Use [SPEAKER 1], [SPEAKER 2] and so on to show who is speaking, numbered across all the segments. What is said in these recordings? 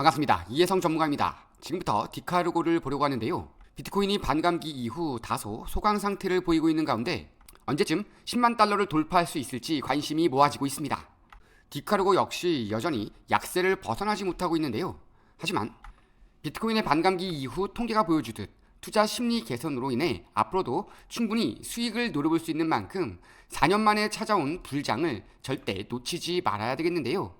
[SPEAKER 1] 반갑습니다. 이혜성 전문가입니다. 지금부터 디카르고를 보려고 하는데요. 비트코인이 반감기 이후 다소 소강 상태를 보이고 있는 가운데 언제쯤 10만 달러를 돌파할 수 있을지 관심이 모아지고 있습니다. 디카르고 역시 여전히 약세를 벗어나지 못하고 있는데요. 하지만 비트코인의 반감기 이후 통계가 보여주듯 투자 심리 개선으로 인해 앞으로도 충분히 수익을 노려볼 수 있는 만큼 4년 만에 찾아온 불장을 절대 놓치지 말아야 되겠는데요.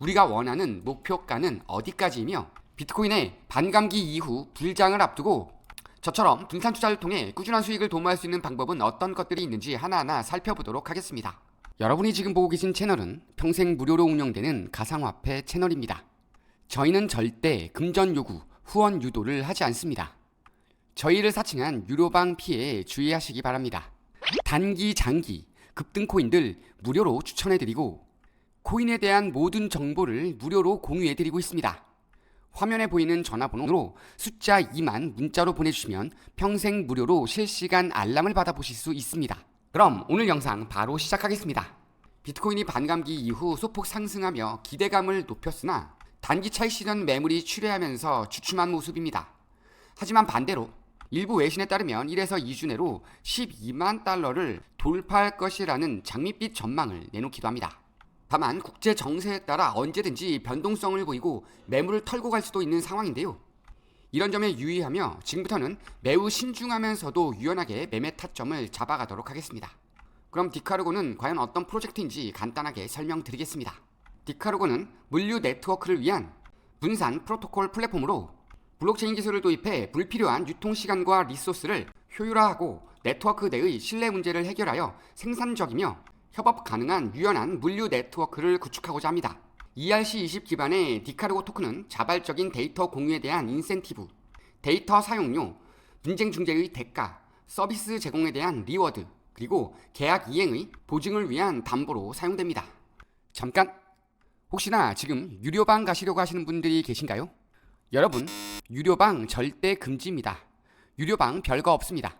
[SPEAKER 1] 우리가 원하는 목표가는 어디까지이며 비트코인의 반감기 이후 불장을 앞두고 저처럼 분산 투자를 통해 꾸준한 수익을 도모할 수 있는 방법은 어떤 것들이 있는지 하나하나 살펴보도록 하겠습니다. 여러분이 지금 보고 계신 채널은 평생 무료로 운영되는 가상화폐 채널입니다. 저희는 절대 금전 요구, 후원 유도를 하지 않습니다. 저희를 사칭한 유료방 피해에 주의하시기 바랍니다. 단기, 장기, 급등 코인들 무료로 추천해드리고 코인에 대한 모든 정보를 무료로 공유해드리고 있습니다. 화면에 보이는 전화번호로 숫자 2만 문자로 보내주시면 평생 무료로 실시간 알람을 받아보실 수 있습니다. 그럼 오늘 영상 바로 시작하겠습니다. 비트코인이 반감기 이후 소폭 상승하며 기대감을 높였으나 단기 차익 실현 매물이 출회하면서 주춤한 모습입니다. 하지만 반대로 일부 외신에 따르면 1에서 2주 내로 12만 달러를 돌파할 것이라는 장밋빛 전망을 내놓기도 합니다. 다만 국제 정세에 따라 언제든지 변동성을 보이고 매물을 털고 갈 수도 있는 상황인데요. 이런 점에 유의하며 지금부터는 매우 신중하면서도 유연하게 매매 타점을 잡아가도록 하겠습니다. 그럼 디카르고는 과연 어떤 프로젝트인지 간단하게 설명드리겠습니다. 디카르고는 물류 네트워크를 위한 분산 프로토콜 플랫폼으로 블록체인 기술을 도입해 불필요한 유통 시간과 리소스를 효율화하고 네트워크 내의 신뢰 문제를 해결하여 생산적이며 협업 가능한 유연한 물류 네트워크를 구축하고자 합니다. ERC20 기반의 디카르고 토큰은 자발적인 데이터 공유에 대한 인센티브, 데이터 사용료, 분쟁 중재의 대가, 서비스 제공에 대한 리워드, 그리고 계약 이행의 보증을 위한 담보로 사용됩니다. 잠깐 혹시나 지금 유료방 가시려고 하시는 분들이 계신가요? 여러분, 유료방 절대 금지입니다. 유료방 별거 없습니다.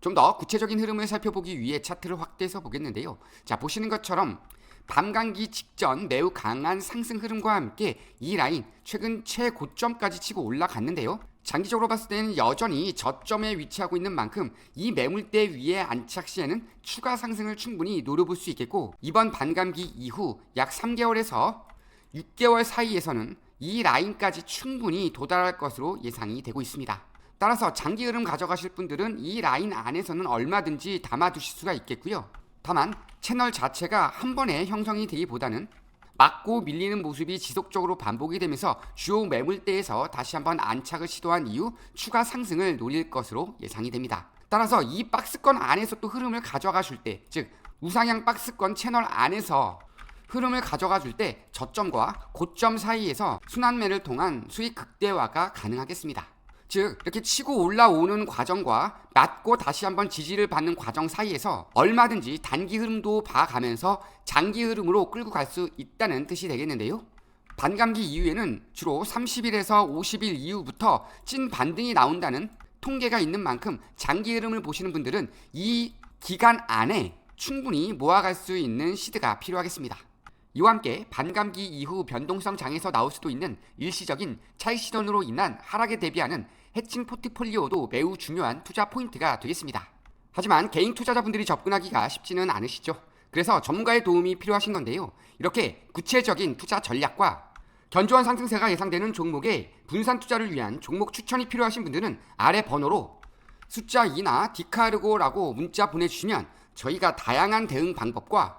[SPEAKER 1] 좀 더 구체적인 흐름을 살펴보기 위해 차트를 확대해서 보겠는데요. 자, 보시는 것처럼 밤감기 직전 매우 강한 상승 흐름과 함께 이 라인 최근 최고점까지 치고 올라갔는데요. 장기적으로 봤을 때는 여전히 저점에 위치하고 있는 만큼 이 매물대 위에 안착 시에는 추가 상승을 충분히 노려볼 수 있겠고 이번 반감기 이후 약 3개월에서 6개월 사이에서는 이 라인까지 충분히 도달할 것으로 예상이 되고 있습니다. 따라서 장기 흐름 가져가실 분들은 이 라인 안에서는 얼마든지 담아두실 수가 있겠고요. 다만 채널 자체가 한 번에 형성이 되기보다는 맞고 밀리는 모습이 지속적으로 반복이 되면서 주요 매물대에서 다시 한번 안착을 시도한 이후 추가 상승을 노릴 것으로 예상이 됩니다. 따라서 이 박스권 안에서 또 흐름을 가져가실 때, 즉 우상향 박스권 채널 안에서 흐름을 가져가 줄 때 저점과 고점 사이에서 순환매를 통한 수익 극대화가 가능하겠습니다. 즉 이렇게 치고 올라오는 과정과 맞고 다시 한번 지지를 받는 과정 사이에서 얼마든지 단기 흐름도 봐가면서 장기 흐름으로 끌고 갈 수 있다는 뜻이 되겠는데요. 반감기 이후에는 주로 30일에서 50일 이후부터 찐 반등이 나온다는 통계가 있는 만큼 장기 흐름을 보시는 분들은 이 기간 안에 충분히 모아갈 수 있는 시드가 필요하겠습니다. 이와 함께 반감기 이후 변동성 장에서 나올 수도 있는 일시적인 차익 실현으로 인한 하락에 대비하는 해칭 포트폴리오도 매우 중요한 투자 포인트가 되겠습니다. 하지만 개인 투자자분들이 접근하기가 쉽지는 않으시죠. 그래서 전문가의 도움이 필요하신 건데요. 이렇게 구체적인 투자 전략과 견조한 상승세가 예상되는 종목에 분산 투자를 위한 종목 추천이 필요하신 분들은 아래 번호로 숫자 2나 디카르고라고 문자 보내주시면 저희가 다양한 대응 방법과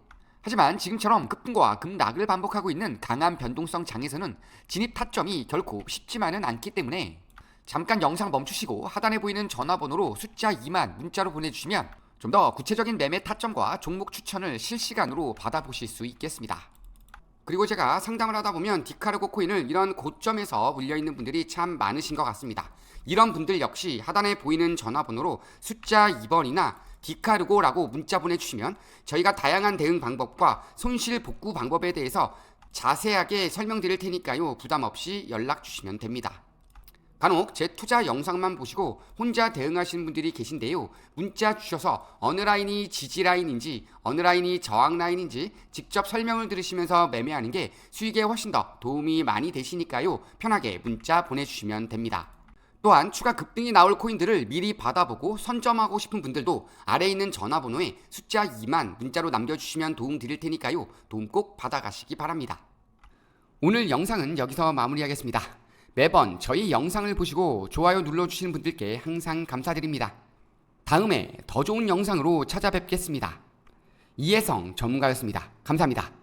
[SPEAKER 1] 하지만 지금처럼 급등과 급락을 반복하고 있는 강한 변동성 장에서는 진입 타점이 결코 쉽지만은 않기 때문에 잠깐 영상 멈추시고 하단에 보이는 전화번호로 숫자 2만 문자로 보내주시면 좀 더 구체적인 매매 타점과 종목 추천을 실시간으로 받아보실 수 있겠습니다. 그리고 제가 상담을 하다 보면 디카르고 코인을 이런 고점에서 물려있는 분들이 참 많으신 것 같습니다. 이런 분들 역시 하단에 보이는 전화번호로 숫자 2번이나 디카르고라고 문자 보내주시면 저희가 다양한 대응 방법과 손실 복구 방법에 대해서 자세하게 설명드릴 테니까요. 부담 없이 연락 주시면 됩니다. 간혹 제 투자 영상만 보시고 혼자 대응하시는 분들이 계신데요. 문자 주셔서 어느 라인이 지지 라인인지 어느 라인이 저항 라인인지 직접 설명을 들으시면서 매매하는 게 수익에 훨씬 더 도움이 많이 되시니까요. 편하게 문자 보내주시면 됩니다. 또한 추가 급등이 나올 코인들을 미리 받아보고 선점하고 싶은 분들도 아래 있는 전화번호에 숫자 2만 문자로 남겨주시면 도움 드릴 테니까요. 도움 꼭 받아가시기 바랍니다. 오늘 영상은 여기서 마무리하겠습니다. 매번 저희 영상을 보시고 좋아요 눌러주시는 분들께 항상 감사드립니다. 다음에 더 좋은 영상으로 찾아뵙겠습니다. 이혜성 전문가였습니다. 감사합니다.